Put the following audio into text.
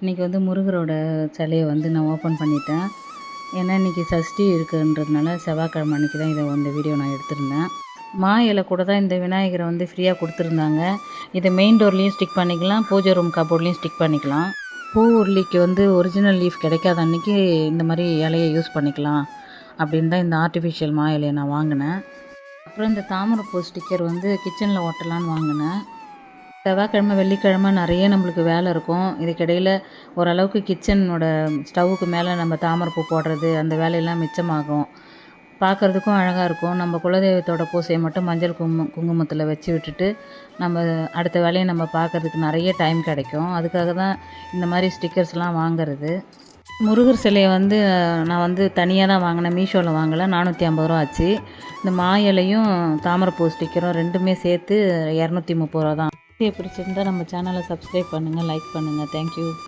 இன்றைக்கி வந்து முருகரோட சிலையை வந்து நான் ஓப்பன் பண்ணிட்டேன். ஏன்னா இன்றைக்கி சஷ்டி இருக்குன்றதுனால செவ்வாய்க்கிழமை அன்றைக்கி தான் இதை இந்த வீடியோ நான் எடுத்திருந்தேன். மா இலை கூட தான் இந்த விநாயகரை வந்து ஃப்ரீயாக கொடுத்துருந்தாங்க. இதை மெயின் டோர்லேயும் ஸ்டிக் பண்ணிக்கலாம் பூஜை ரூம் கபோர்ட்லேயும் ஸ்டிக் பண்ணிக்கலாம். பூ உருளிக்கு வந்து ஒரிஜினல் லீஃப் கிடைக்காத அன்றைக்கி இந்த மாதிரி இலையை யூஸ் பண்ணிக்கலாம் அப்படின்னு தான் இந்த ஆர்டிஃபிஷியல் மா இலையை நான் வாங்கினேன். அப்புறம் இந்த தாமரைப்பூ ஸ்டிக்கர் வந்து கிச்சனில் ஒட்டலான்னு வாங்கினேன். செவ்வாய்க்கிழமை வெள்ளிக்கிழமை நிறைய நம்மளுக்கு வேலை இருக்கும். இதுக்கிடையில் ஓரளவுக்கு கிச்சனோட ஸ்டவ்வுக்கு மேலே நம்ம தாமரைப்பூ போடுறது அந்த வேலையெல்லாம் மிச்சமாகும். பார்க்குறதுக்கும் அழகாக இருக்கும். நம்ம குலதெய்வத்தோட பூசையை மட்டும் மஞ்சள் குங்குமம் குங்குமத்தில் வச்சு விட்டுட்டு நம்ம அடுத்த வேலையை நம்ம பார்க்குறதுக்கு நிறைய டைம் கிடைக்கும். அதுக்காக தான் இந்த மாதிரி ஸ்டிக்கர்ஸ்லாம் வாங்குறது. முருகர் சிலையை வந்து நான் வந்து தனியாக தான் வாங்கினேன். மீஷோவில் வாங்கலை. நானூற்றி ஐம்பது ரூபா ஆச்சு. இந்த மா இலையும் தாமரைப்பூ ஸ்டிக்கரும் ரெண்டுமே சேர்த்து இரநூத்தி முப்பது ரூபா தான். வீடியோ நம்ம சேனலை சப்ஸ்கிரைப் பண்ணுங்கள் லைக் பண்ணுங்கள் தேங்க்யூ